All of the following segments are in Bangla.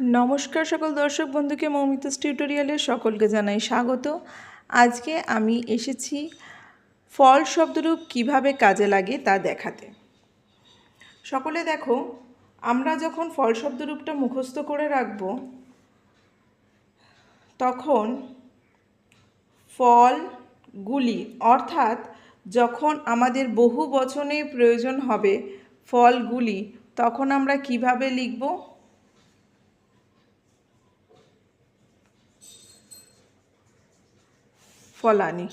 নমস্কার সকল দর্শক বন্ধুকে মৌমিতাস টিউটোরিয়ালে সকলকে জানাই স্বাগত। আজকে আমি এসেছি ফল শব্দরূপ কীভাবে কাজে লাগে তা দেখাতে। সকলে দেখো, আমরা যখন ফল শব্দরূপটা মুখস্থ করে রাখব, তখন ফলগুলি, অর্থাৎ যখন আমাদের বহু বচনে প্রয়োজন হবে ফলগুলি, তখন আমরা কীভাবে লিখব? ফলানি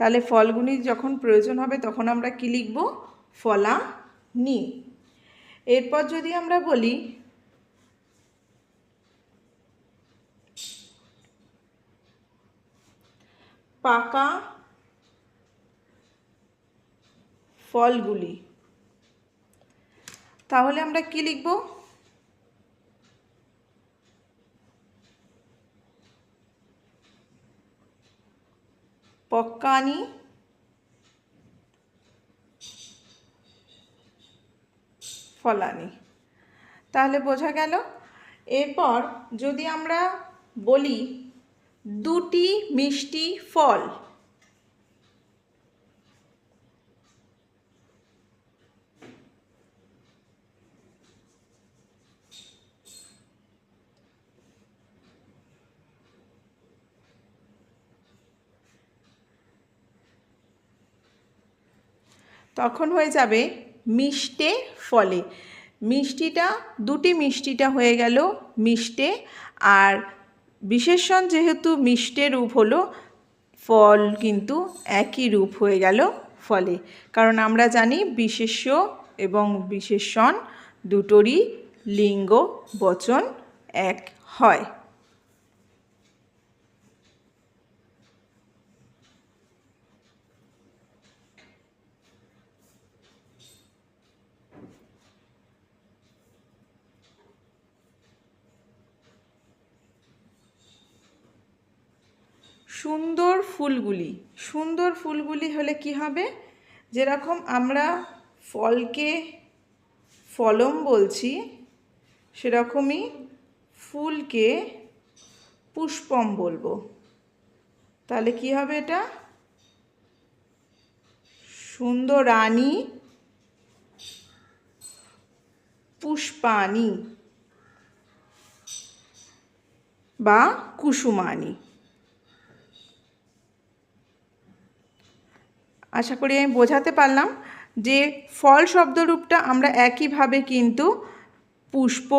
তাহলে ফলগুলি যখন প্রয়োজন হবে তখন আমরা কি লিখব? ফলানি এরপর যদি আমরা বলি, পাকা ফলগুলি, তাহলে আমরা কি লিখব? পক্কানি ফলানি। তাহলে বোঝা গেল এরপর যদি আমরা বলি দুটি মিষ্টি ফল তখন হয়ে যাবে মিষ্টে ফলে। মিষ্টিটা, দুটি মিষ্টিটা হয়ে গেল মিষ্টে। আর বিশেষণ যেহেতু মিষ্টে রূপ হলো, ফল কিন্তু একই রূপ হয়ে গেল ফলে। কারণ আমরা জানি বিশেষ্য এবং বিশেষণ দুটোরই লিঙ্গ বচন এক হয়। সুন্দর ফুলগুলি। সুন্দর ফুলগুলি হলে কি হবে? যেরকম আমরা ফলকে ফলম বলছি, সেরকমই ফুলকে পুষ্পম বলব। তাহলে কি হবে এটা? সুন্দরানী পুষ্পানি বা কুসুমানি আশা করি আমি বোঝাতে পারলাম যে ফল শব্দরূপটা আমরা একইভাবে কিন্তু পুষ্প